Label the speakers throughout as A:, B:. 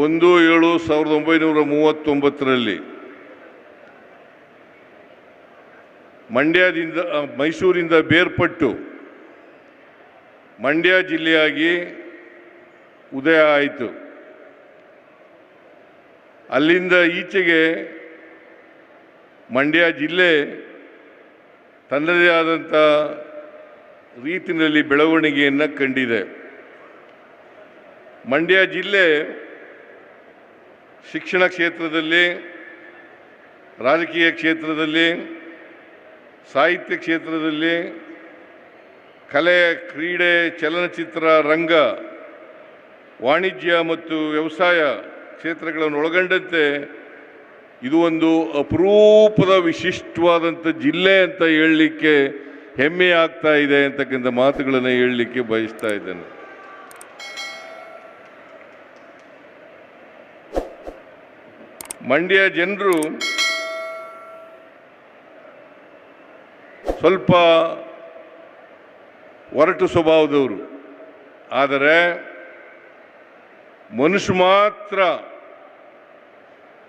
A: ಒಂದು ಏಳು ಸಾವಿರದ ಒಂಬೈನೂರ ಮೂವತ್ತೊಂಬತ್ತರಲ್ಲಿ ಮಂಡ್ಯದಿಂದ ಮೈಸೂರಿಂದ ಬೇರ್ಪಟ್ಟು ಮಂಡ್ಯ ಜಿಲ್ಲೆಯಾಗಿ ಉದಯ ಆಯಿತು. ಅಲ್ಲಿಂದ ಈಚೆಗೆ ಮಂಡ್ಯ ಜಿಲ್ಲೆ ತನ್ನದೇ ಆದಂಥ ರೀತಿಯಲ್ಲಿ ಬೆಳವಣಿಗೆಯನ್ನು ಕಂಡಿದೆ. ಮಂಡ್ಯ ಜಿಲ್ಲೆ ಶಿಕ್ಷಣ ಕ್ಷೇತ್ರದಲ್ಲಿ, ರಾಜಕೀಯ ಕ್ಷೇತ್ರದಲ್ಲಿ, ಸಾಹಿತ್ಯ ಕ್ಷೇತ್ರದಲ್ಲಿ, ಕಲೆ, ಕ್ರೀಡೆ, ಚಲನಚಿತ್ರ, ರಂಗ, ವಾಣಿಜ್ಯ ಮತ್ತು ವ್ಯವಸಾಯ ಕ್ಷೇತ್ರಗಳನ್ನು ಒಳಗೊಂಡಂತೆ ಇದು ಒಂದು ಅಪರೂಪದ ವಿಶಿಷ್ಟವಾದಂಥ ಜಿಲ್ಲೆ ಅಂತ ಹೇಳಲಿಕ್ಕೆ ಹೆಮ್ಮೆ ಆಗ್ತಾ ಇದೆ ಅಂತಕ್ಕಂಥ ಮಾತುಗಳನ್ನು ಹೇಳಲಿಕ್ಕೆ ಬಯಸ್ತಾ ಇದ್ದೇನೆ. ಮಂಡ್ಯ ಜನರು ಸ್ವಲ್ಪ ಒರಟು ಸ್ವಭಾವದವರು. ಆದರೆ ಮನುಷ್ಯ ಮಾತ್ರ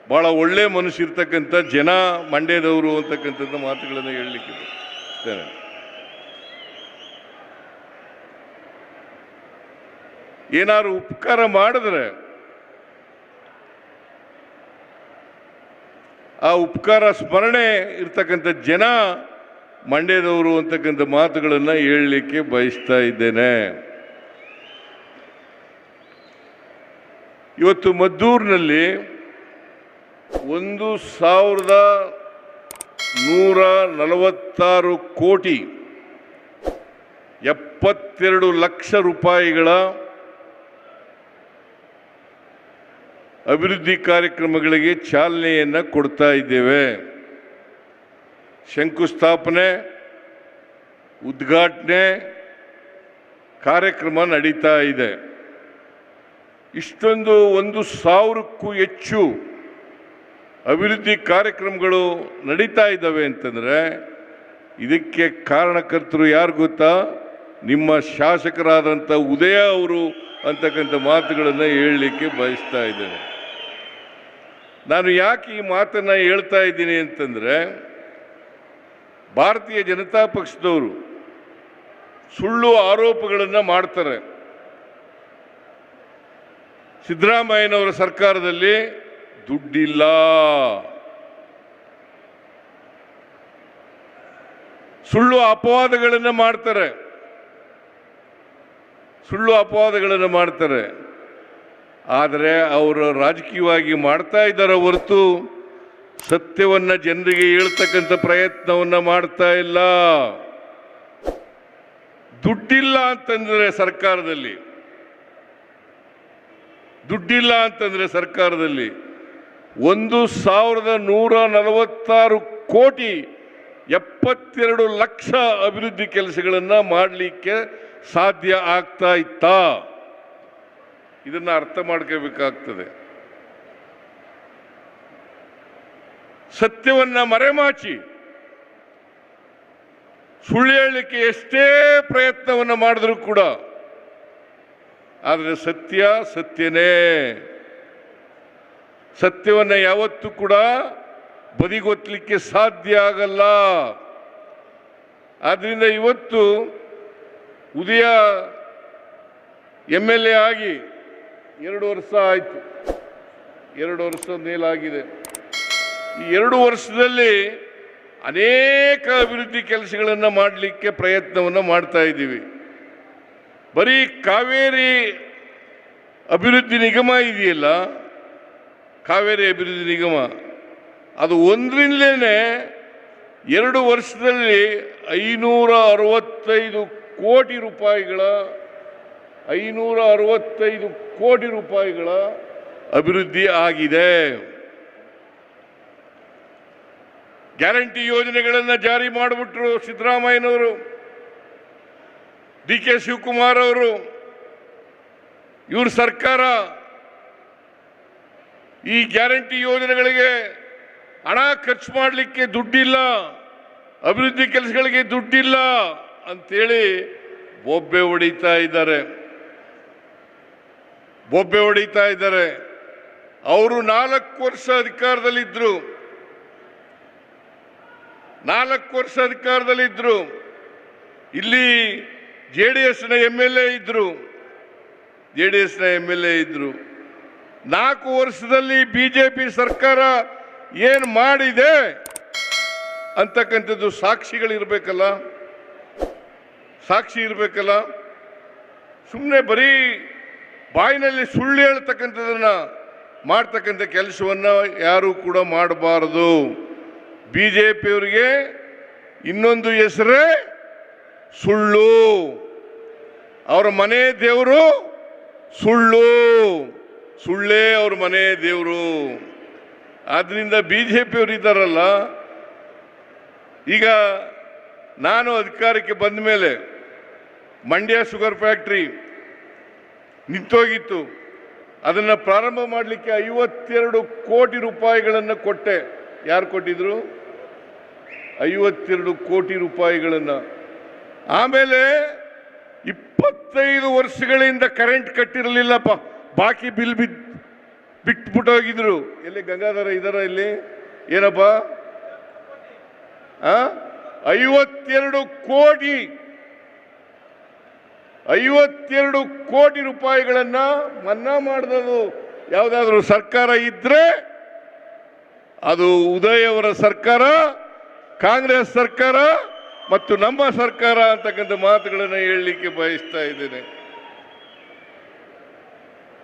A: ಭಾಳ ಒಳ್ಳೆ ಮನುಷ್ಯ ಇರ್ತಕ್ಕಂಥ ಜನ ಮಂಡ್ಯದವರು ಅಂತಕ್ಕಂಥದ್ದು ಮಾತುಗಳನ್ನು ಹೇಳಲಿಕ್ಕೆ ಏನಾದ್ರು ಉಪಕಾರ ಮಾಡಿದ್ರೆ ಆ ಉಪಕಾರ, ಸ್ಮರಣೆ ಇರ್ತಕ್ಕಂಥ ಜನ ಮಂಡ್ಯದವರು ಅಂತಕ್ಕಂಥ ಮಾತುಗಳನ್ನು ಹೇಳಲಿಕ್ಕೆ ಬಯಸ್ತಾ ಇದ್ದೇನೆ. ಇವತ್ತು ಮದ್ದೂರಿನಲ್ಲಿ ಒಂದು ಸಾವಿರದ ನೂರ ನಲವತ್ತಾರು ಕೋಟಿ ಎಪ್ಪತ್ತೆರಡು ಲಕ್ಷ ರೂಪಾಯಿಗಳ ಅಭಿವೃದ್ಧಿ ಕಾರ್ಯಕ್ರಮಗಳಿಗೆ ಚಾಲನೆಯನ್ನು ಕೊಡ್ತಾ ಇದ್ದೇವೆ. ಶಂಕುಸ್ಥಾಪನೆ, ಉದ್ಘಾಟನೆ ಕಾರ್ಯಕ್ರಮ ನಡೀತಾ ಇದೆ. ಇಷ್ಟೊಂದು ಒಂದು ಸಾವಿರಕ್ಕೂ ಹೆಚ್ಚು ಅಭಿವೃದ್ಧಿ ಕಾರ್ಯಕ್ರಮಗಳು ನಡೀತಾ ಇದ್ದಾವೆ ಅಂತಂದರೆ, ಇದಕ್ಕೆ ಕಾರಣಕರ್ತರು ಯಾರು ಗೊತ್ತಾ? ನಿಮ್ಮ ಶಾಸಕರಾದಂಥ ಉದಯ ಅವರು ಅಂತಕ್ಕಂಥ ಮಾತುಗಳನ್ನು ಹೇಳಲಿಕ್ಕೆ ಬಯಸ್ತಾ ಇದ್ದೇನೆ. ನಾನು ಯಾಕೆ ಈ ಮಾತನ್ನು ಹೇಳ್ತಾ ಇದ್ದೀನಿ ಅಂತಂದರೆ, ಭಾರತೀಯ ಜನತಾ ಪಕ್ಷದವರು ಸುಳ್ಳು ಆರೋಪಗಳನ್ನು ಮಾಡ್ತಾರೆ. ಸಿದ್ದರಾಮಯ್ಯನವರ ಸರ್ಕಾರದಲ್ಲಿ ದುಡ್ಡಿಲ್ಲ. ಸುಳ್ಳು ಅಪವಾದಗಳನ್ನು ಮಾಡ್ತಾರೆ. ಸುಳ್ಳು ಅಪವಾದಗಳನ್ನು ಮಾಡ್ತಾರೆ. ಆದರೆ ಅವರು ರಾಜಕೀಯವಾಗಿ ಮಾಡ್ತಾ ಇದ್ದಾರೆ ಹೊರತು ಸತ್ಯವನ್ನು ಜನರಿಗೆ ಹೇಳ್ತಕ್ಕಂಥ ಪ್ರಯತ್ನವನ್ನು ಮಾಡ್ತಾ ಇಲ್ಲ. ದುಡ್ಡಿಲ್ಲ ಅಂತಂದರೆ ಸರ್ಕಾರದಲ್ಲಿ. ದುಡ್ಡಿಲ್ಲ ಅಂತಂದರೆ ಸರ್ಕಾರದಲ್ಲಿ ಒಂದು ಸಾವಿರದ ನೂರ ನಲವತ್ತಾರು ಕೋಟಿ ಎಪ್ಪತ್ತೆರಡು ಲಕ್ಷ ಅಭಿವೃದ್ಧಿ ಕೆಲಸಗಳನ್ನು ಮಾಡಲಿಕ್ಕೆ ಸಾಧ್ಯ ಆಗ್ತಾ ಇತ್ತಾ? ಇದನ್ನು ಅರ್ಥ ಮಾಡ್ಕೋಬೇಕಾಗ್ತದೆ. ಸತ್ಯವನ್ನ ಮರೆಮಾಚಿ, ಸುಳ್ಳು ಹೇಳಲಿಕ್ಕೆ ಎಷ್ಟೇ ಪ್ರಯತ್ನವನ್ನು ಮಾಡಿದ್ರು ಕೂಡ, ಆದರೆ ಸತ್ಯ ಸತ್ಯನೇ. ಸತ್ಯವನ್ನು ಯಾವತ್ತೂ ಕೂಡ ಬದಿಗೊತ್ತಲಿಕ್ಕೆ ಸಾಧ್ಯ ಆಗಲ್ಲ. ಆದ್ದರಿಂದ ಇವತ್ತು ಉದಯ ಎಂ ಆಗಿ ಎರಡು ವರ್ಷ ಆಯಿತು. ಎರಡು ವರ್ಷ ಮೇಲಾಗಿದೆ. ಈ ಎರಡು ವರ್ಷದಲ್ಲಿ ಅನೇಕ ಅಭಿವೃದ್ಧಿ ಕೆಲಸಗಳನ್ನು ಮಾಡಲಿಕ್ಕೆ ಪ್ರಯತ್ನವನ್ನು ಮಾಡ್ತಾ ಇದ್ದೀವಿ. ಬರೀ ಕಾವೇರಿ ಅಭಿವೃದ್ಧಿ ನಿಗಮ ಇದೆಯಲ್ಲ? ಕಾವೇರಿ ಅಭಿವೃದ್ಧಿ ನಿಗಮ. ಅದು ಒಂದರಿಂದಲೇ ಎರಡು ವರ್ಷದಲ್ಲಿ ಐನೂರ ಅರವತ್ತೈದು ಕೋಟಿ ರೂಪಾಯಿಗಳ ಐನೂರ ಅರವತ್ತೈದು ಕೋಟಿ ರೂಪಾಯಿಗಳ ಅಭಿವೃದ್ಧಿ ಆಗಿದೆ. ಗ್ಯಾರಂಟಿ ಯೋಜನೆಗಳನ್ನು ಜಾರಿ ಮಾಡಿಬಿಟ್ರು ಸಿದ್ದರಾಮಯ್ಯನವರು, ಡಿ ಕೆ ಶಿವಕುಮಾರ್ ಅವರು, ಇವ್ರ ಸರ್ಕಾರ ಈ ಗ್ಯಾರಂಟಿ ಯೋಜನೆಗಳಿಗೆ ಹಣ ಖರ್ಚು ಮಾಡಲಿಕ್ಕೆ ದುಡ್ಡಿಲ್ಲ, ಅಭಿವೃದ್ಧಿ ಕೆಲಸಗಳಿಗೆ ದುಡ್ಡಿಲ್ಲ ಅಂತೇಳಿ ಬೊಬ್ಬೆ ಹೊಡಿತಾ ಇದ್ದಾರೆ. ಬೊಬ್ಬೆ ಹೊಡಿತಾ ಇದ್ದಾರೆ. ಅವರು ನಾಲ್ಕು ವರ್ಷ ಅಧಿಕಾರದಲ್ಲಿದ್ದರು ನಾಲ್ಕು ವರ್ಷ ಅಧಿಕಾರದಲ್ಲಿದ್ದರು ಇಲ್ಲಿ ಜೆ ಡಿ ಎಸ್ನ ಎಂ ಎಲ್ ಎ ಇದ್ದರು ಜೆ ಡಿ ಎಸ್ನ ಎಂ ಎಲ್ ಎ ಇದ್ದರು ನಾಲ್ಕು ವರ್ಷದಲ್ಲಿ ಬಿ ಜೆ ಪಿ ಸರ್ಕಾರ ಏನು ಮಾಡಿದೆ ಅಂತಕ್ಕಂಥದ್ದು ಸಾಕ್ಷಿಗಳಿರಬೇಕಲ್ಲ ಸಾಕ್ಷಿ ಇರಬೇಕಲ್ಲ. ಸುಮ್ಮನೆ ಬರೀ ಬಾಯಿನಲ್ಲಿ ಸುಳ್ಳು ಹೇಳ್ತಕ್ಕಂಥದ್ದನ್ನ ಮಾಡ್ತಕ್ಕಂಥ ಕೆಲಸವನ್ನು ಯಾರೂ ಕೂಡ ಮಾಡಬಾರದು. ಬಿ ಜೆ ಪಿಯವರಿಗೆ ಇನ್ನೊಂದು ಹೆಸರೇ ಸುಳ್ಳು. ಅವರ ಮನೆ ದೇವರು ಸುಳ್ಳು. ಸುಳ್ಳೇ ಅವ್ರ ಮನೆ ದೇವರು. ಆದ್ದರಿಂದ ಬಿ ಜೆ ಪಿಯವರು ಇದ್ದಾರಲ್ಲ, ಈಗ ನಾನು ಅಧಿಕಾರಕ್ಕೆ ಬಂದ ಮೇಲೆ ಮಂಡ್ಯ ಶುಗರ್ ಫ್ಯಾಕ್ಟ್ರಿ ನಿಂತೋಗಿತ್ತು. ಅದನ್ನು ಪ್ರಾರಂಭ ಮಾಡಲಿಕ್ಕೆ ಐವತ್ತೆರಡು ಕೋಟಿ ರೂಪಾಯಿಗಳನ್ನು ಕೊಟ್ಟೆ. ಯಾರು ಕೊಟ್ಟಿದ್ರು? ಐವತ್ತೆರಡು ಕೋಟಿ ರೂಪಾಯಿಗಳನ್ನು. ಆಮೇಲೆ ಇಪ್ಪತ್ತೈದು ವರ್ಷಗಳಿಂದ ಕರೆಂಟ್ ಕಟ್ಟಿರಲಿಲ್ಲಪ್ಪ. ಬಾಕಿ ಬಿಲ್ ಬಿದ್ ಬಿಟ್ಬಿಟ್ಟೋಗಿದ್ರು ಎಲ್ಲಿ ಗಂಗಾಧರ ಇದಾರ ಇಲ್ಲಿ? ಏನಪ್ಪ? ಐವತ್ತೆರಡು ಕೋಟಿ ಐವತ್ತೆರಡು ಕೋಟಿ ರೂಪಾಯಿಗಳನ್ನು ಮನ್ನಾ ಮಾಡಿದದು ಯಾವುದಾದ್ರೂ ಸರ್ಕಾರ ಇದ್ರೆ ಅದು ಉದಯ್ ಅವರ ಸರ್ಕಾರ, ಕಾಂಗ್ರೆಸ್ ಸರ್ಕಾರ ಮತ್ತು ನಮ್ಮ ಸರ್ಕಾರ ಅಂತಕ್ಕಂಥ ಮಾತುಗಳನ್ನು ಹೇಳಲಿಕ್ಕೆ ಬಯಸ್ತಾ ಇದ್ದೇನೆ.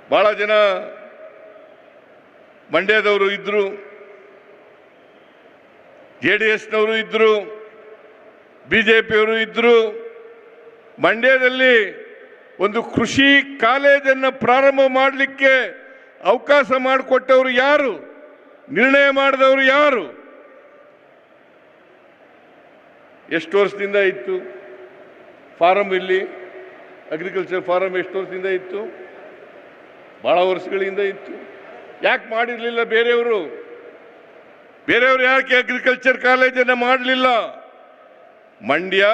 A: ಬಹಳ ಜನ ಮಂಡ್ಯದವರು ಇದ್ರು, ಜೆ ಡಿ ಎಸ್ನವರು ಇದ್ರು, ಬಿ ಜೆ ಇದ್ರು ಮಂಡ್ಯದಲ್ಲಿ ಒಂದು ಕೃಷಿ ಕಾಲೇಜನ್ನು ಪ್ರಾರಂಭ ಮಾಡಲಿಕ್ಕೆ ಅವಕಾಶ ಮಾಡಿಕೊಟ್ಟವರು ಯಾರು? ನಿರ್ಣಯ ಮಾಡಿದವರು ಯಾರು? ಎಷ್ಟು ವರ್ಷದಿಂದ ಇತ್ತು? ಫಾರಮ್ ಇಲ್ಲಿ? ಅಗ್ರಿಕಲ್ಚರ್ ಫಾರಮ್ ಎಷ್ಟು ವರ್ಷದಿಂದ ಇತ್ತು? ಬಹಳ ವರ್ಷಗಳಿಂದ ಇತ್ತು. ಯಾಕೆ ಮಾಡಿರಲಿಲ್ಲ ಬೇರೆಯವರು? ಬೇರೆಯವರು ಯಾಕೆ ಅಗ್ರಿಕಲ್ಚರ್ ಕಾಲೇಜನ್ನು ಮಾಡಲಿಲ್ಲ? ಮಂಡ್ಯ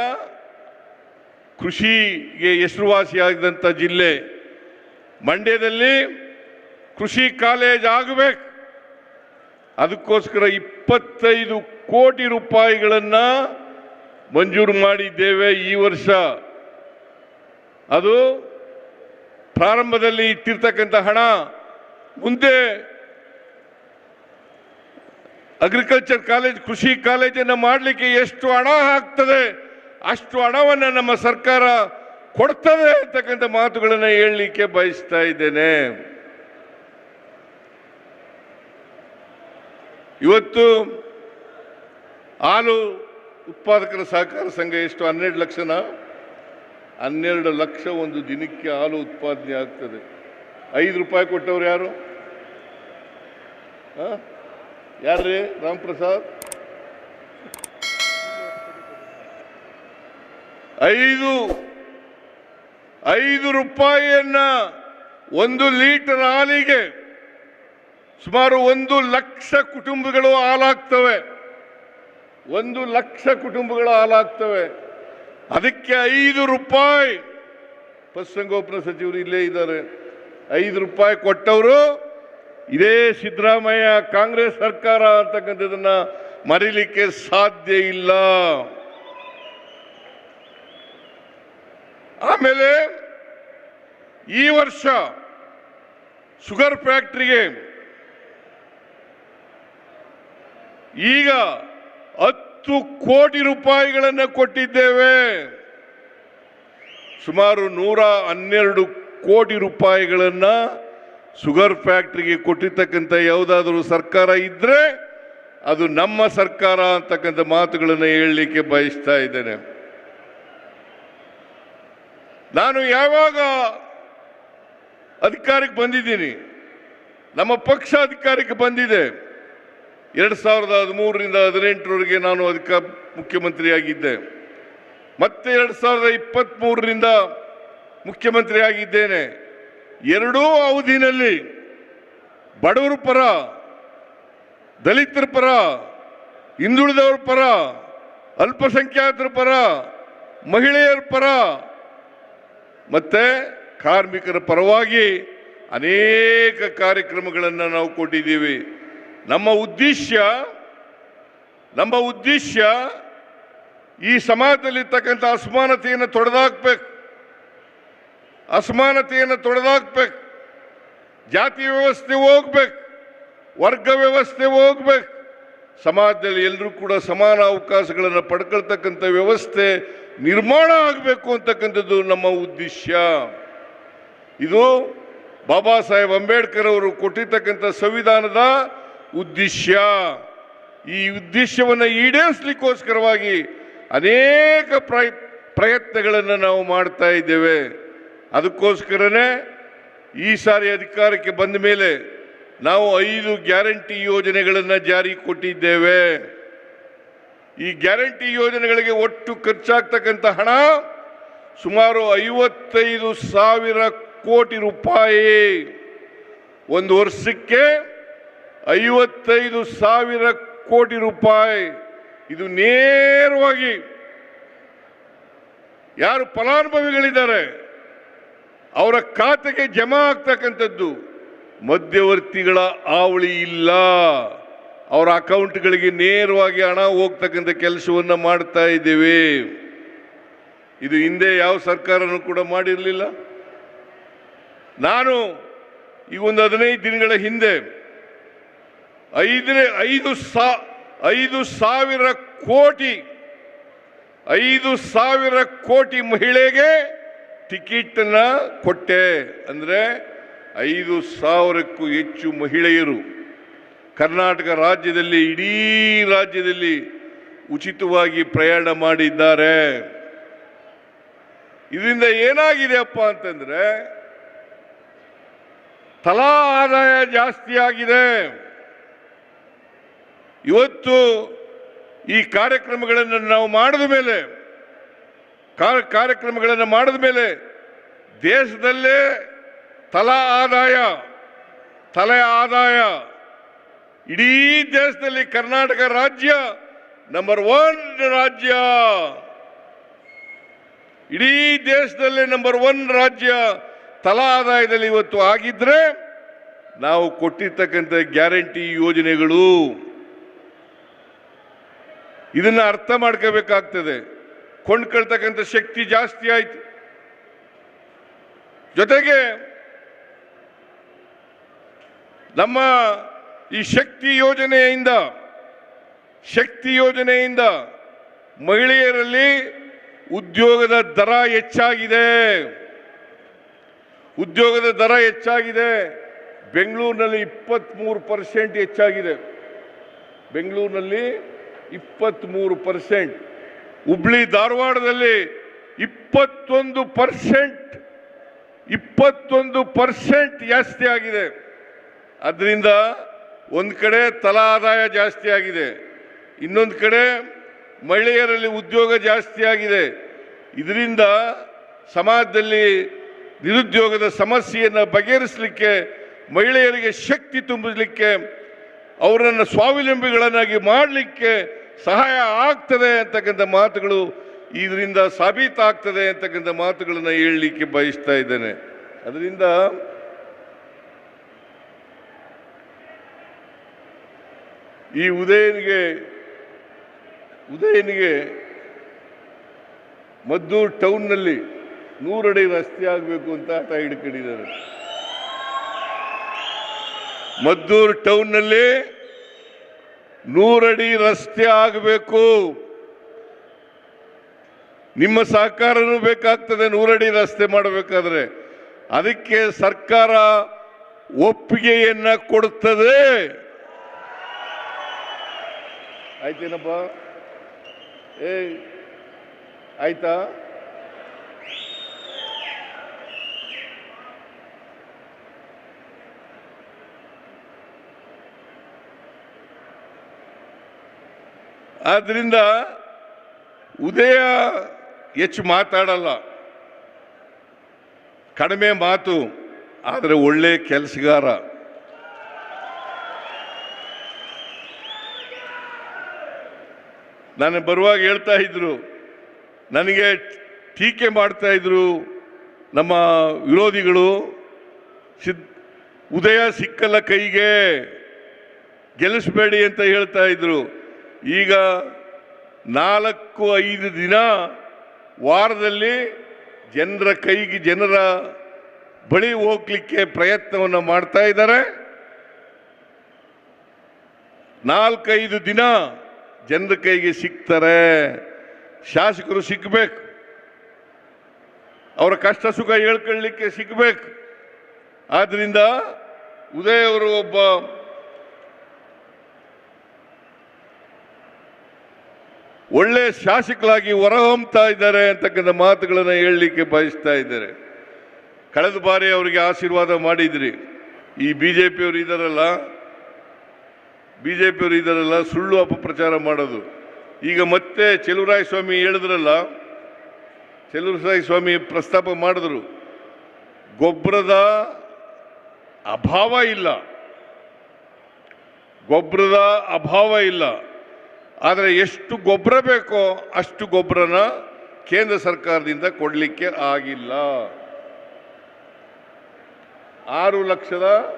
A: ಕೃಷಿಗೆ ಹೆಸರುವಾಸಿಯಾದಂಥ ಜಿಲ್ಲೆ ಮಂಡ್ಯದಲ್ಲಿ ಕೃಷಿ ಕಾಲೇಜ್ ಆಗಬೇಕು. ಅದಕ್ಕೋಸ್ಕರ ಇಪ್ಪತ್ತೈದು ಕೋಟಿ ರೂಪಾಯಿಗಳನ್ನು ಮಂಜೂರು ಮಾಡಿದ್ದೇವೆ ಈ ವರ್ಷ. ಅದು ಪ್ರಾರಂಭದಲ್ಲಿ ಇಟ್ಟಿರ್ತಕ್ಕಂಥ ಹಣ. ಮುಂದೆ ಅಗ್ರಿಕಲ್ಚರ್ ಕಾಲೇಜ್ ಕೃಷಿ ಕಾಲೇಜನ್ನು ಮಾಡಲಿಕ್ಕೆ ಎಷ್ಟು ಹಣ ಆಗ್ತದೆ? ಅಷ್ಟು ಹಣವನ್ನು ನಮ್ಮ ಸರ್ಕಾರ ಕೊಡ್ತದೆ ಅಂತಕ್ಕಂಥ ಮಾತುಗಳನ್ನು ಹೇಳಲಿಕ್ಕೆ ಬಯಸ್ತಾ ಇದ್ದೇನೆ. ಇವತ್ತು ಹಾಲು ಉತ್ಪಾದಕರ ಸಹಕಾರ ಸಂಘ ಎಷ್ಟು? ಹನ್ನೆರಡು ಲಕ್ಷನ? ಹನ್ನೆರಡು ಲಕ್ಷ ಒಂದು ದಿನಕ್ಕೆ ಹಾಲು ಉತ್ಪಾದನೆ ಆಗ್ತದೆ. ಐದು ರೂಪಾಯಿ ಕೊಟ್ಟವ್ರು ಯಾರು? ಯಾರ್ರೀ? ರಾಮ್ ಪ್ರಸಾದ್ ಐದು ಐದು ರೂಪಾಯಿಯನ್ನು ಒಂದು ಲೀಟರ್ ಹಾಲಿಗೆ ಸುಮಾರು ಒಂದು ಲಕ್ಷ ಕುಟುಂಬಗಳು ಹಾಲಾಗ್ತವೆ. ಒಂದು ಲಕ್ಷ ಕುಟುಂಬಗಳು ಹಾಲಾಗ್ತವೆ. ಅದಕ್ಕೆ ಐದು ರೂಪಾಯಿ. ಪಶುಸಂಗೋಪನಾ ಸಚಿವರು ಇಲ್ಲೇ ಇದ್ದಾರೆ. ಐದು ರೂಪಾಯಿ ಕೊಟ್ಟವರು ಇದೇ ಸಿದ್ದರಾಮಯ್ಯ ಕಾಂಗ್ರೆಸ್ ಸರ್ಕಾರ ಅಂತಕ್ಕಂಥದ್ದನ್ನು ಮರೀಲಿಕ್ಕೆ ಸಾಧ್ಯ ಇಲ್ಲ. ಆಮೇಲೆ ಈ ವರ್ಷ ಶುಗರ್ ಫ್ಯಾಕ್ಟ್ರಿಗೆ ಈಗ ಹತ್ತು ಕೋಟಿ ರೂಪಾಯಿಗಳನ್ನು ಕೊಟ್ಟಿದ್ದೇವೆ. ಸುಮಾರು ನೂರ ಹನ್ನೆರಡು ಕೋಟಿ ರೂಪಾಯಿಗಳನ್ನು ಶುಗರ್ ಫ್ಯಾಕ್ಟ್ರಿಗೆ ಕೊಟ್ಟಿರ್ತಕ್ಕಂಥ ಯಾವುದಾದ್ರೂ ಸರ್ಕಾರ ಇದ್ದರೆ ಅದು ನಮ್ಮ ಸರ್ಕಾರ ಅಂತಕ್ಕಂಥ ಮಾತುಗಳನ್ನು ಹೇಳಲಿಕ್ಕೆ ಬಯಸ್ತಾ ಇದ್ದೇನೆ. ನಾನು ಯಾವಾಗ ಅಧಿಕಾರಕ್ಕೆ ಬಂದಿದ್ದೀನಿ? ನಮ್ಮ ಪಕ್ಷ ಅಧಿಕಾರಕ್ಕೆ ಬಂದಿದೆ. ಎರಡು ಸಾವಿರದ ಹದಿಮೂರರಿಂದ ಹದಿನೆಂಟರವರೆಗೆ ನಾನು ಅಧಿಕ ಮುಖ್ಯಮಂತ್ರಿಯಾಗಿದ್ದೆ. ಮತ್ತೆ ಎರಡು ಸಾವಿರದ ಇಪ್ಪತ್ತ್ಮೂರರಿಂದ ಮುಖ್ಯಮಂತ್ರಿಯಾಗಿದ್ದೇನೆ. ಎರಡೂ ಅವಧಿನಲ್ಲಿ ಬಡವರ ಪರ, ದಲಿತರ ಪರ, ಹಿಂದುಳಿದವರ ಪರ, ಅಲ್ಪಸಂಖ್ಯಾತರ ಪರ, ಮಹಿಳೆಯರ ಪರ ಮತ್ತೆ ಕಾರ್ಮಿಕರ ಪರವಾಗಿ ಅನೇಕ ಕಾರ್ಯಕ್ರಮಗಳನ್ನು ನಾವು ಕೊಟ್ಟಿದ್ದೀವಿ. ನಮ್ಮ ಉದ್ದೇಶ ನಮ್ಮ ಉದ್ದೇಶ ಈ ಸಮಾಜದಲ್ಲಿರ್ತಕ್ಕಂಥ ಅಸಮಾನತೆಯನ್ನು ತೊಡೆದಾಕ್ಬೇಕು. ಅಸಮಾನತೆಯನ್ನು ತೊಡೆದಾಕ್ಬೇಕು. ಜಾತಿ ವ್ಯವಸ್ಥೆ ಹೋಗ್ಬೇಕು, ವರ್ಗ ವ್ಯವಸ್ಥೆ ಹೋಗ್ಬೇಕು. ಸಮಾಜದಲ್ಲಿ ಎಲ್ಲರೂ ಕೂಡ ಸಮಾನ ಅವಕಾಶಗಳನ್ನು ಪಡ್ಕೊಳ್ತಕ್ಕಂಥ ವ್ಯವಸ್ಥೆ ನಿರ್ಮಾಣ ಆಗಬೇಕು ಅಂತಕ್ಕಂಥದ್ದು ನಮ್ಮ ಉದ್ದೇಶ. ಇದು ಬಾಬಾ ಸಾಹೇಬ್ ಅಂಬೇಡ್ಕರ್ ಅವರು ಕೊಟ್ಟಿರ್ತಕ್ಕಂಥ ಸಂವಿಧಾನದ ಉದ್ದೇಶ. ಈ ಉದ್ದೇಶವನ್ನು ಈಡೇರಿಸಲಿಕ್ಕೋಸ್ಕರವಾಗಿ ಅನೇಕ ಪ್ರಯ ಪ್ರಯತ್ನಗಳನ್ನು ನಾವು ಮಾಡ್ತಾ ಇದ್ದೇವೆ. ಅದಕ್ಕೋಸ್ಕರನೇ ಈ ಸಾರಿ ಅಧಿಕಾರಕ್ಕೆ ಬಂದ ಮೇಲೆ ನಾವು ಐದು ಗ್ಯಾರಂಟಿ ಯೋಜನೆಗಳನ್ನು ಜಾರಿ ಕೊಟ್ಟಿದ್ದೇವೆ. ಈ ಗ್ಯಾರಂಟಿ ಯೋಜನೆಗಳಿಗೆ ಒಟ್ಟು ಖರ್ಚಾಗ್ತಕ್ಕಂಥ ಹಣ ಸುಮಾರು ಐವತ್ತೈದು ಸಾವಿರ ಕೋಟಿ ರೂಪಾಯಿ. ಒಂದು ವರ್ಷಕ್ಕೆ ಐವತ್ತೈದು ಸಾವಿರ ಕೋಟಿ ರೂಪಾಯಿ. ಇದು ನೇರವಾಗಿ ಯಾರು ಫಲಾನುಭವಿಗಳಿದ್ದಾರೆ, ಅವರ ಖಾತೆಗೆ ಜಮಾ ಆಗ್ತಕ್ಕಂಥದ್ದು ಮಧ್ಯವರ್ತಿಗಳ ಆವಳಿ ಇಲ್ಲ. ಅವರ ಅಕೌಂಟ್ಗಳಿಗೆ ನೇರವಾಗಿ ಹಣ ಹೋಗ್ತಕ್ಕಂಥ ಕೆಲಸವನ್ನು ಮಾಡ್ತಾ ಇದ್ದೇವೆ. ಇದು ಹಿಂದೆ ಯಾವ ಸರ್ಕಾರನೂ ಕೂಡ ಮಾಡಿರಲಿಲ್ಲ. ನಾನು ಈ ಒಂದು ಹದಿನೈದು ದಿನಗಳ ಹಿಂದೆ ಐದನೇ ಐದು ಸಾ, ಐದು ಸಾವಿರ ಕೋಟಿ, ಐದು ಸಾವಿರ ಕೋಟಿ ಮಹಿಳೆಗೆ ಟಿಕೆಟನ್ನು ಕೊಟ್ಟೆ. ಅಂದರೆ ಐದು ಸಾವಿರಕ್ಕೂ ಹೆಚ್ಚು ಮಹಿಳೆಯರು ಕರ್ನಾಟಕ ರಾಜ್ಯದಲ್ಲಿ, ಇಡೀ ರಾಜ್ಯದಲ್ಲಿ ಉಚಿತವಾಗಿ ಪ್ರಯಾಣ ಮಾಡಿದ್ದಾರೆ. ಇದರಿಂದ ಏನಾಗಿದೆಯಪ್ಪ ಅಂತಂದ್ರೆ, ತಲಾ ಆದಾಯ ಜಾಸ್ತಿ ಆಗಿದೆ. ಇವತ್ತು ಈ ಕಾರ್ಯಕ್ರಮಗಳನ್ನು ನಾವು ಮಾಡಿದ ಮೇಲೆ ಕಾರ್ಯಕ್ರಮಗಳನ್ನು ಮಾಡಿದ ಮೇಲೆ ದೇಶದಲ್ಲೇ ತಲಾ ಆದಾಯ, ತಲೆ ಆದಾಯ ಇಡೀ ದೇಶದಲ್ಲಿ ಕರ್ನಾಟಕ ರಾಜ್ಯ ನಂಬರ್ ಒನ್ ರಾಜ್ಯ. ಇಡೀ ದೇಶದಲ್ಲೇ ನಂಬರ್ ಒನ್ ರಾಜ್ಯ ತಲಾ ಆದಾಯದಲ್ಲಿ ಇವತ್ತು ಆಗಿದ್ರೆ ನಾವು ಕೊಟ್ಟಿರ್ತಕ್ಕಂಥ ಗ್ಯಾರಂಟಿ ಯೋಜನೆಗಳು ಇದನ್ನ ಅರ್ಥ ಮಾಡ್ಕೋಬೇಕಾಗ್ತದೆ. ಕೊಂಡ್ಕೊಳ್ತಕ್ಕಂಥ ಶಕ್ತಿ ಜಾಸ್ತಿ ಆಯ್ತು. ಜೊತೆಗೆ ನಮ್ಮ ಈ ಶಕ್ತಿ ಯೋಜನೆಯಿಂದ ಶಕ್ತಿ ಯೋಜನೆಯಿಂದ ಮಹಿಳೆಯರಲ್ಲಿ ಉದ್ಯೋಗದ ದರ ಹೆಚ್ಚಾಗಿದೆ. ಉದ್ಯೋಗದ ದರ ಹೆಚ್ಚಾಗಿದೆ. ಬೆಂಗಳೂರಿನಲ್ಲಿ ಇಪ್ಪತ್ತ್ಮೂರು ಪರ್ಸೆಂಟ್ ಹೆಚ್ಚಾಗಿದೆ. ಬೆಂಗಳೂರಿನಲ್ಲಿ ಇಪ್ಪತ್ತ್ಮೂರು ಪರ್ಸೆಂಟ್. ಹುಬ್ಳಿ ಧಾರವಾಡದಲ್ಲಿ ಇಪ್ಪತ್ತೊಂದು ಪರ್ಸೆಂಟ್ ಇಪ್ಪತ್ತೊಂದು ಪರ್ಸೆಂಟ್ ಜಾಸ್ತಿ ಆಗಿದೆ. ಅದರಿಂದ ಒಂದು ಕಡೆ ತಲಾ ಆದಾಯ ಜಾಸ್ತಿ ಆಗಿದೆ, ಇನ್ನೊಂದು ಕಡೆ ಮಹಿಳೆಯರಲ್ಲಿ ಉದ್ಯೋಗ ಜಾಸ್ತಿ ಆಗಿದೆ. ಇದರಿಂದ ಸಮಾಜದಲ್ಲಿ ನಿರುದ್ಯೋಗದ ಸಮಸ್ಯೆಯನ್ನು ಬಗೆಹರಿಸಲಿಕ್ಕೆ, ಮಹಿಳೆಯರಿಗೆ ಶಕ್ತಿ ತುಂಬಿಸಲಿಕ್ಕೆ, ಅವರನ್ನು ಸ್ವಾವಲಂಬಿಗಳನ್ನಾಗಿ ಮಾಡಲಿಕ್ಕೆ ಸಹಾಯ ಆಗ್ತದೆ ಅಂತಕ್ಕಂಥ ಮಾತುಗಳು ಇದರಿಂದ ಸಾಬೀತಾಗ್ತದೆ ಅಂತಕ್ಕಂಥ ಮಾತುಗಳನ್ನು ಹೇಳಲಿಕ್ಕೆ ಬಯಸ್ತಾ ಇದ್ದೇನೆ. ಅದರಿಂದ ಈ ಉದಯನಿಗೆ ಉದಯನಿಗೆ ಮದ್ದೂರು ಟೌನ್ನಲ್ಲಿ ನೂರಡಿ ರಸ್ತೆ ಆಗಬೇಕು ಅಂತ ಆಟ ಹಿಡ್ಕೊಂಡಿದ್ದಾರೆ. ಮದ್ದೂರು ಟೌನ್ನಲ್ಲಿ ನೂರಡಿ ರಸ್ತೆ ಆಗಬೇಕು. ನಿಮ್ಮ ಸಹಕಾರನೂ ಬೇಕಾಗ್ತದೆ ನೂರಡಿ ರಸ್ತೆ ಮಾಡಬೇಕಾದ್ರೆ. ಅದಕ್ಕೆ ಸರ್ಕಾರ ಒಪ್ಪಿಗೆಯನ್ನ ಕೊಡುತ್ತದೆ ಆಯ್ತೇನಪ್ಪ? ಏ ಆಯ್ತಾ? ಆದ್ರಿಂದ ಉದಯ ಹೆಚ್ಚು ಮಾತಾಡಲ್ಲ. ಕಡಿಮೆ ಮಾತು ಆದರೆ ಒಳ್ಳೆ ಕೆಲಸಗಾರ. ನಾನು ಬರುವಾಗ ಹೇಳ್ತಾ ಇದ್ರು, ನನಗೆ ಟೀಕೆ ಮಾಡ್ತಾ ಇದ್ರು ನಮ್ಮ ವಿರೋಧಿಗಳು, ಸಿದ್, ಉದಯ ಸಿಕ್ಕಲ್ಲ ಕೈಗೆ, ಗೆಲ್ಲಿಸಬೇಡಿ ಅಂತ ಹೇಳ್ತಾ ಇದ್ರು. ಈಗ ನಾಲ್ಕು ಐದು ದಿನ ವಾರದಲ್ಲಿ ಜನರ ಕೈಗೆ, ಜನರ ಬಳಿ ಹೋಗ್ಲಿಕ್ಕೆ ಪ್ರಯತ್ನವನ್ನು ಮಾಡ್ತಾ ಇದ್ದಾರೆ. ನಾಲ್ಕೈದು ದಿನ ಜನರ ಕೈಗೆ ಸಿಗ್ತಾರೆ. ಶಾಸಕರು ಸಿಗ್ಬೇಕು. ಅವರ ಕಷ್ಟ ಸುಖ ಹೇಳ್ಕೊಳ್ಳಿಕ್ಕೆ ಸಿಗ್ಬೇಕು. ಆದ್ರಿಂದ ಉದಯ್ ಅವರು ಒಬ್ಬ ಒಳ್ಳೆ ಶಾಸಕರಾಗಿ ಹೊರಹೊಮ್ತಾ ಇದ್ದಾರೆ ಅಂತಕ್ಕಂಥ ಮಾತುಗಳನ್ನು ಹೇಳಲಿಕ್ಕೆ ಬಯಸ್ತಾ ಇದ್ದಾರೆ. ಕಳೆದ ಬಾರಿ ಅವರಿಗೆ ಆಶೀರ್ವಾದ ಮಾಡಿದ್ರಿ. ಈ ಬಿ ಜೆ ಪಿಯವರು ಇದ್ದಾರಲ್ಲ ಬಿ ಜೆ ಪಿಯವರು ಇದ್ದಾರಲ್ಲ ಸುಳ್ಳು ಅಪಪ್ರಚಾರ ಮಾಡೋದು. ಈಗ ಮತ್ತೆ ಚೆಲುವರಾಯ ಸ್ವಾಮಿ ಹೇಳಿದ್ರಲ್ಲ ಚೆಲುವರಾಯ ಸ್ವಾಮಿ ಪ್ರಸ್ತಾಪ ಮಾಡಿದ್ರು. ಗೊಬ್ಬರದ ಅಭಾವ ಇಲ್ಲ. ಗೊಬ್ಬರದ ಅಭಾವ ಇಲ್ಲ. ಆದರೆ ಎಷ್ಟು ಗೊಬ್ಬರ ಬೇಕೋ ಅಷ್ಟು ಗೊಬ್ಬರನ ಕೇಂದ್ರ ಸರ್ಕಾರದಿಂದ ಕೊಡಲಿಕ್ಕೆ ಆಗಿಲ್ಲ. ಆರು ಲಕ್ಷದ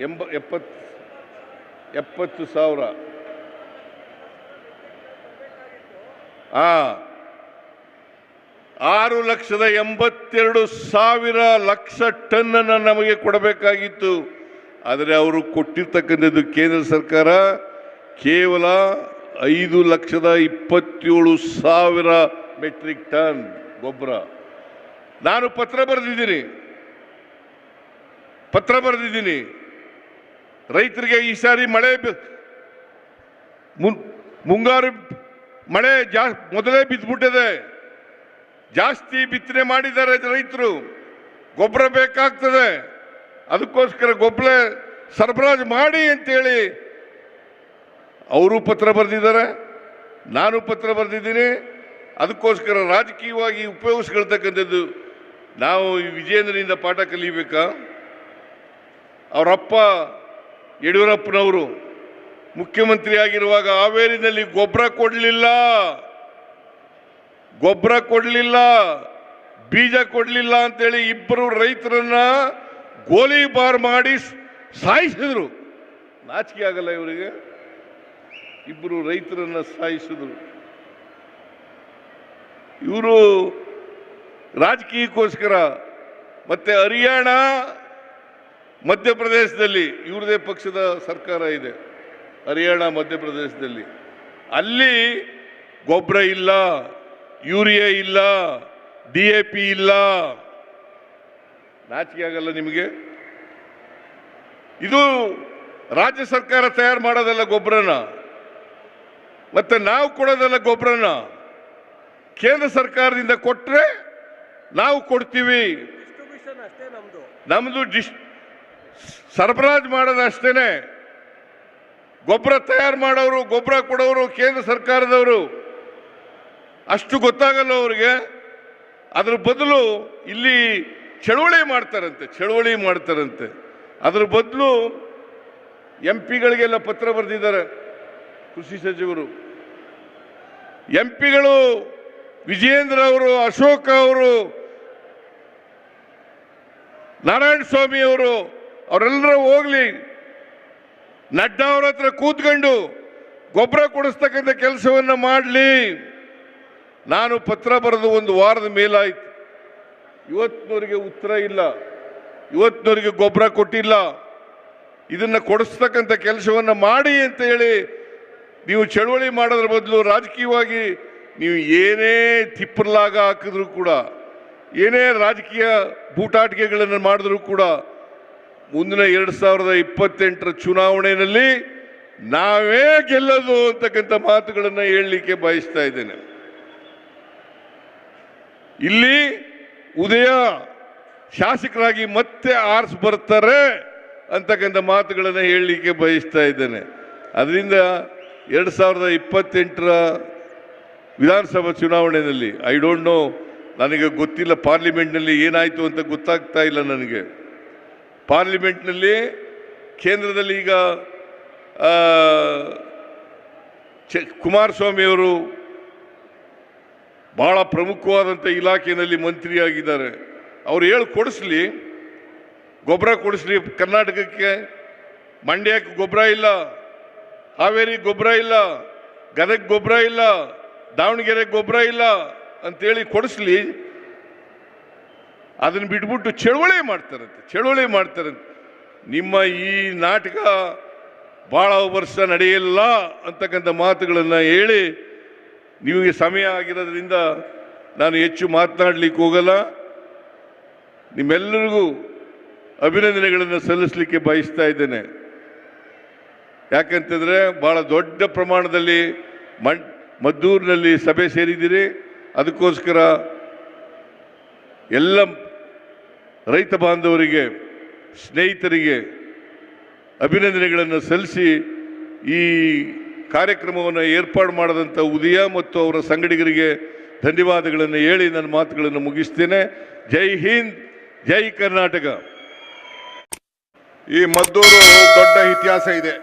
A: ಎಂಬ, ಎಪ್ಪತ್ತು ಎಪ್ಪತ್ತು ಸಾವಿರ. ಆ, ಆರು ಲಕ್ಷದ ಎಂಬತ್ತೆರಡು ಸಾವಿರ ಲಕ್ಷ ಟನ್ ಅನ್ನ ನಮಗೆ ಕೊಡಬೇಕಾಗಿತ್ತು. ಆದರೆ ಅವರು ಕೊಟ್ಟಿರ್ತಕ್ಕಂಥದ್ದು ಕೇಂದ್ರ ಸರ್ಕಾರ ಕೇವಲ ಐದು ಲಕ್ಷದ ಇಪ್ಪತ್ತೇಳು ಸಾವಿರ ಮೆಟ್ರಿಕ್ ಟನ್ ಗೊಬ್ಬರ. ನಾನು ಪತ್ರ ಬರೆದಿದ್ದೀನಿ. ಪತ್ರ ಬರೆದಿದ್ದೀನಿ. ರೈತರಿಗೆ ಈ ಸಾರಿ ಮಳೆ ಮುಂಗಾರು ಮಳೆ ಜಾ ಮೊದಲೇ ಬಿದ್ದುಬಿಟ್ಟಿದೆ. ಜಾಸ್ತಿ ಬಿತ್ತನೆ ಮಾಡಿದ್ದಾರೆ ರೈತರು ಗೊಬ್ಬರ ಬೇಕಾಗ್ತದೆ. ಅದಕ್ಕೋಸ್ಕರ ಗೊಬ್ಬರ ಸರಬರಾಜು ಮಾಡಿ ಅಂತೇಳಿ ಅವರು ಪತ್ರ ಬರೆದಿದ್ದಾರೆ. ನಾನು ಪತ್ರ ಬರೆದಿದ್ದೀನಿ. ಅದಕ್ಕೋಸ್ಕರ ರಾಜಕೀಯವಾಗಿ ಉಪಯೋಗಿಸ್ಕೊಳ್ತಕ್ಕಂಥದ್ದು ನಾವು ಈ ವಿಜೇಂದ್ರನಿಂದ ಪಾಠ ಕಲಿಬೇಕಾ? ಅವರಪ್ಪ ಯಡಿಯೂರಪ್ಪನವರು ಮುಖ್ಯಮಂತ್ರಿಯಾಗಿರುವಾಗ ಹಾವೇರಿನಲ್ಲಿ ಗೊಬ್ಬರ ಕೊಡಲಿಲ್ಲ. ಗೊಬ್ಬರ ಕೊಡಲಿಲ್ಲ. ಬೀಜ ಕೊಡಲಿಲ್ಲ ಅಂತೇಳಿ ಇಬ್ಬರು ರೈತರನ್ನ ಗೋಲಿಬಾರ್ ಮಾಡಿ ಸಾಯಿಸಿದ್ರು. ನಾಚಿಕೆ ಆಗಲ್ಲ ಇವರಿಗೆ. ಇಬ್ಬರು ರೈತರನ್ನ ಸಾಯಿಸಿದ್ರು. ಇವರು ರಾಜಕೀಯಕ್ಕೋಸ್ಕರ ಮತ್ತೆ ಹರಿಯಾಣ ಮಧ್ಯಪ್ರದೇಶದಲ್ಲಿ ಇವ್ರದೇ ಪಕ್ಷದ ಸರ್ಕಾರ ಇದೆ ಹರಿಯಾಣ ಮಧ್ಯಪ್ರದೇಶದಲ್ಲಿ. ಅಲ್ಲಿ ಗೊಬ್ಬರ ಇಲ್ಲ ಯೂರಿಯಾ ಇಲ್ಲ ಡಿ ಎ ಪಿ ಇಲ್ಲ. ನಾಚಿಕೆ ಆಗಲ್ಲ ನಿಮಗೆ? ಇದು ರಾಜ್ಯ ಸರ್ಕಾರ ತಯಾರು ಮಾಡೋದಲ್ಲ ಗೊಬ್ಬರನ ಮತ್ತೆ ನಾವು ಕೊಡೋದಲ್ಲ ಗೊಬ್ಬರನ ಕೇಂದ್ರ ಸರ್ಕಾರದಿಂದ ಕೊಟ್ಟರೆ ನಾವು ಕೊಡ್ತೀವಿ.
B: ಡಿಸ್ಟ್ರಿಬ್ಯೂಷನ್ ಅಷ್ಟೇ ನಮ್ದು.
A: ನಮ್ದು ಡಿಸ್ ಸರಬರಾಜು ಮಾಡೋದಷ್ಟೇ ಗೊಬ್ಬರ ತಯಾರು ಮಾಡೋರು, ಗೊಬ್ಬರ ಕೊಡೋರು ಕೇಂದ್ರ ಸರ್ಕಾರದವರು. ಅಷ್ಟು ಗೊತ್ತಾಗಲ್ಲ ಅವರಿಗೆ. ಅದ್ರ ಬದಲು ಇಲ್ಲಿ ಚಳುವಳಿ ಮಾಡ್ತಾರಂತೆ ಚಳುವಳಿ ಮಾಡ್ತಾರಂತೆ. ಅದ್ರ ಬದಲು ಎಂ ಪಿಗಳಿಗೆಲ್ಲ ಪತ್ರ ಬರೆದಿದ್ದಾರೆ ಕೃಷಿ ಸಚಿವರು. ಎಂ ಪಿಗಳು ವಿಜಯೇಂದ್ರ ಅವರು, ಅಶೋಕ ಅವರು, ನಾರಾಯಣ ಸ್ವಾಮಿ ಅವರು ಅವರೆಲ್ಲರೂ ಹೋಗ್ಲಿ. ನಡ್ಡಾ ಅವ್ರ ಹತ್ರ ಕೂತ್ಕೊಂಡು ಗೊಬ್ಬರ ಕೊಡಿಸ್ತಕ್ಕಂಥ ಕೆಲಸವನ್ನ ಮಾಡಲಿ. ನಾನು ಪತ್ರ ಬರೆದು ಒಂದು ವಾರದ ಮೇಲಾಯ್ತು. ಇವತ್ತಿನವರಿಗೆ ಉತ್ತರ ಇಲ್ಲ. ಇವತ್ತಿನವರಿಗೆ ಗೊಬ್ಬರ ಕೊಟ್ಟಿಲ್ಲ. ಇದನ್ನ ಕೊಡಿಸ್ತಕ್ಕಂಥ ಕೆಲಸವನ್ನು ಮಾಡಿ ಅಂತ ಹೇಳಿ ನೀವು ಚಳುವಳಿ ಮಾಡೋದ್ರ ಬದಲು ರಾಜಕೀಯವಾಗಿ ನೀವು ಏನೇ ತಿಪ್ಪರ್ಲಾಗ ಹಾಕಿದ್ರು ಕೂಡ, ಏನೇ ರಾಜಕೀಯ ಬೂಟಾಟಿಕೆಗಳನ್ನು ಮಾಡಿದ್ರು ಕೂಡ ಮುಂದಿನ ಎರಡು ಸಾವಿರದ ಇಪ್ಪತ್ತೆಂಟರ ಚುನಾವಣೆಯಲ್ಲಿ ನಾವೇ ಗೆಲ್ಲೋದು ಅಂತಕ್ಕಂಥ ಮಾತುಗಳನ್ನು ಹೇಳಲಿಕ್ಕೆ ಬಯಸ್ತಾ ಇದ್ದೇನೆ. ಇಲ್ಲಿ ಉದಯ ಶಾಸಕರಾಗಿ ಮತ್ತೆ ಆರ್ಸ್ ಬರ್ತಾರೆ ಅಂತಕ್ಕಂಥ ಮಾತುಗಳನ್ನು ಹೇಳಲಿಕ್ಕೆ ಬಯಸ್ತಾ ಇದ್ದೇನೆ. ಅದರಿಂದ ಎರಡು ಸಾವಿರದ ಇಪ್ಪತ್ತೆಂಟರ ವಿಧಾನಸಭಾ ಚುನಾವಣೆಯಲ್ಲಿ ಐ ಡೋಂಟ್ ನೋ ನನಗೆ ಗೊತ್ತಿಲ್ಲ ಪಾರ್ಲಿಮೆಂಟ್ನಲ್ಲಿ ಏನಾಯಿತು ಅಂತ ಗೊತ್ತಾಗ್ತಾ ಇಲ್ಲ ನನಗೆ. ಪಾರ್ಲಿಮೆಂಟ್ನಲ್ಲಿ ಕೇಂದ್ರದಲ್ಲಿ ಈಗ ಕುಮಾರಸ್ವಾಮಿಯವರು ಬಹಳ ಪ್ರಮುಖವಾದಂಥ ಇಲಾಖೆಯಲ್ಲಿ ಮಂತ್ರಿಯಾಗಿದ್ದಾರೆ. ಅವ್ರು ಹೇಳಿ ಕೊಡಿಸ್ಲಿ, ಗೊಬ್ಬರ ಕೊಡಿಸ್ಲಿ, ಕರ್ನಾಟಕಕ್ಕೆ ಮಂಡ್ಯಕ್ಕೆ ಗೊಬ್ಬರ ಇಲ್ಲ, ಹಾವೇರಿ ಗೊಬ್ಬರ ಇಲ್ಲ, ಗದಗ ಗೊಬ್ಬರ ಇಲ್ಲ, ದಾವಣಗೆರೆ ಗೊಬ್ಬರ ಇಲ್ಲ ಅಂತೇಳಿ ಕೊಡಿಸ್ಲಿ. ಅದನ್ನ ಬಿಟ್ಬಿಟ್ಟು ಚಳುವಳಿ ಮಾಡ್ತಾರಂತೆ ಚಳುವಳಿ ಮಾಡ್ತಾರಂತೆ. ನಿಮ್ಮ ಈ ನಾಟಕ ಭಾಳ ವರ್ಷ ನಡೆಯಲ್ಲ ಅಂತಕ್ಕಂಥ ಮಾತುಗಳನ್ನು ಹೇಳಿ ನಿಮಗೆ ಸಮಯ ಆಗಿರೋದ್ರಿಂದ ನಾನು ಹೆಚ್ಚು ಮಾತನಾಡಲಿಕ್ಕೆ ಹೋಗಲ್ಲ. ನಿಮ್ಮೆಲ್ಲರಿಗೂ ಅಭಿನಂದನೆಗಳನ್ನು ಸಲ್ಲಿಸಲಿಕ್ಕೆ ಬಯಸ್ತಾ ಇದ್ದೇನೆ. ಯಾಕಂತಂದರೆ ಭಾಳ ದೊಡ್ಡ ಪ್ರಮಾಣದಲ್ಲಿ ಮಣ್, ಮದ್ದೂರಿನಲ್ಲಿ ಸಭೆ ಸೇರಿದ್ದೀರಿ. ಅದಕ್ಕೋಸ್ಕರ ಎಲ್ಲ ರೈತ ಬಾಂಧವರಿಗೆ, ಸ್ನೇಹಿತರಿಗೆ ಅಭಿನಂದನೆಗಳನ್ನು ಸಲ್ಲಿಸಿ ಈ ಕಾರ್ಯಕ್ರಮವನ್ನು ಏರ್ಪಾಡು ಮಾಡಿದಂಥ ಉದಯ ಮತ್ತು ಅವರ ಸಂಗಡಿಗರಿಗೆ ಧನ್ಯವಾದಗಳನ್ನು ಹೇಳಿ ನನ್ನ ಮಾತುಗಳನ್ನು ಮುಗಿಸ್ತೇನೆ. ಜೈ ಹಿಂದ್, ಜೈ ಕರ್ನಾಟಕ.
C: ಈ ಮದ್ದೂರು ದೊಡ್ಡ ಇತಿಹಾಸ ಇದೆ.